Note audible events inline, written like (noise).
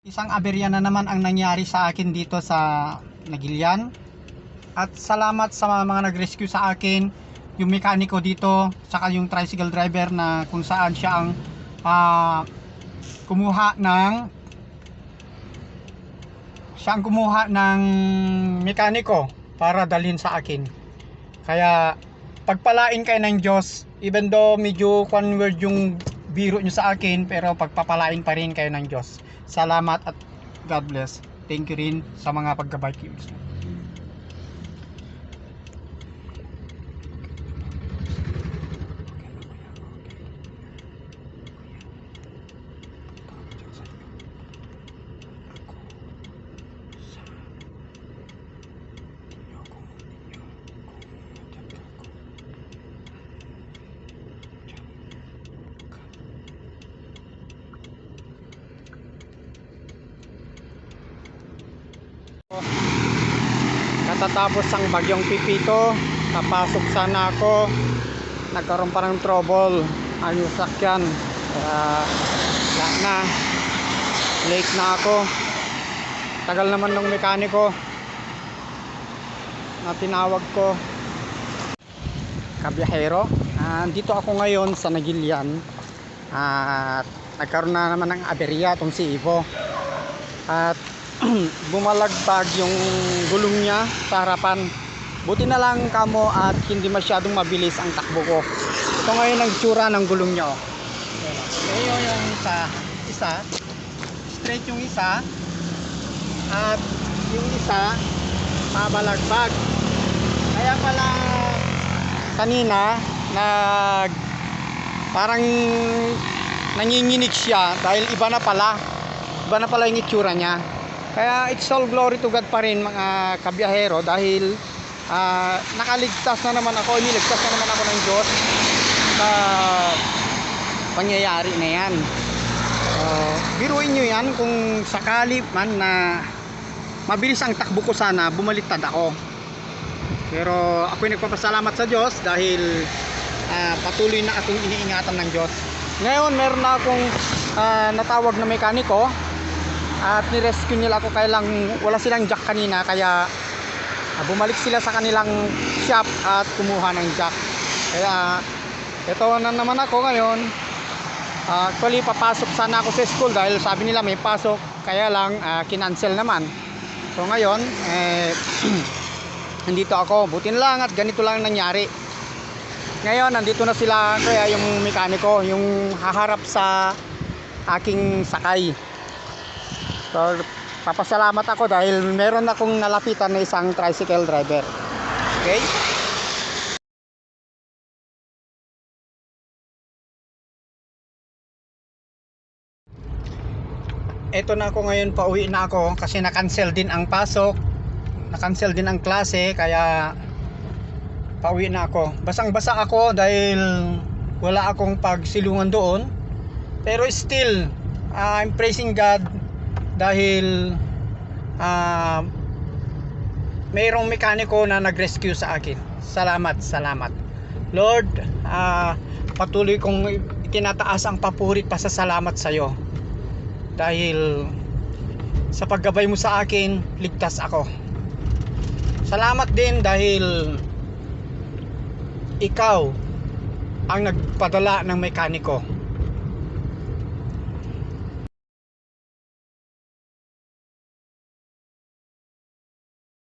Isang aberya na naman ang nangyari sa akin dito sa Nagilian. At salamat sa mga nag-rescue sa akin, yung mekaniko dito, saka yung tricycle driver na kung saan siya ang ah, kumuha ng siya ang kumuha ng mekaniko para dalhin sa akin. Kaya pagpalain kayo ng Diyos, even though medyo conward yung biro nyo sa akin, pero pagpapalain pa rin kayo ng Diyos. Salamat at God bless. Thank you rin sa mga pagkabike Katatapos ang bagyong pipito, napasok sana ako. Nagkaroon pa ng trouble ang sakyan. Kaya wala na. Late na ako. Tagal naman ng mekaniko na tinawag ko. Kabiyahero. Ah, dito ako ngayon sa Nagilian. At nagkaroon na naman ng aberya itong si Ivo. At (clears throat) bumalagbag yung gulong niya sa harapan. Buti na lang kamo at hindi masyadong mabilis ang takbo ko. Ito ngayon ang tsura ng gulong niya. Oh. Ito yung isa, isa. Straight yung isa. At yung isa, pabalagbag. Kaya pala kanina nag parang nanginginig siya dahil iba na pala iba na pala yung itsura niya kaya it's all glory to God pa rin mga kabiyahero dahil ah, nakaligtas na naman ako, iniligtas na naman ako ng Diyos sa pangyayari na yan. Uh, biruin nyo yan kung sakali man na mabilis ang takbo ko sana, bumaliktad ako. Pero ako'y nagpapasalamat sa Diyos dahil ah, patuloy na akong iniingatan ng Diyos. Ngayon meron na akong ah, natawag na mekaniko at ni-rescue nila ako kaya lang wala silang jack kanina kaya ah, bumalik sila sa kanilang shop at kumuha ng jack. Kaya ito na naman ako ngayon. Ah, actually papasok sana ako sa school dahil sabi nila may pasok kaya lang ah, kinancel naman. So ngayon eh, (clears throat) nandito ako. Buti na lang at ganito lang nangyari. Ngayon nandito na sila kaya yung mekaniko yung haharap sa aking sakay So, papasalamat ako dahil meron akong nalapitan na isang tricycle driver. Okay? Ito na ako ngayon, pauwi na ako kasi na-cancel din ang pasok. Na-cancel din ang klase kaya pauwi na ako. Basang-basa ako dahil wala akong pagsilungan doon. Pero still, uh, I'm praising God dahil ah mayroong mekaniko na nag-rescue sa akin. Salamat, salamat. Lord, ah patuloy kong itinataas ang papurit pa sa salamat sa iyo. Dahil sa paggabay mo sa akin, ligtas ako. Salamat din dahil ikaw ang nagpadala ng mekaniko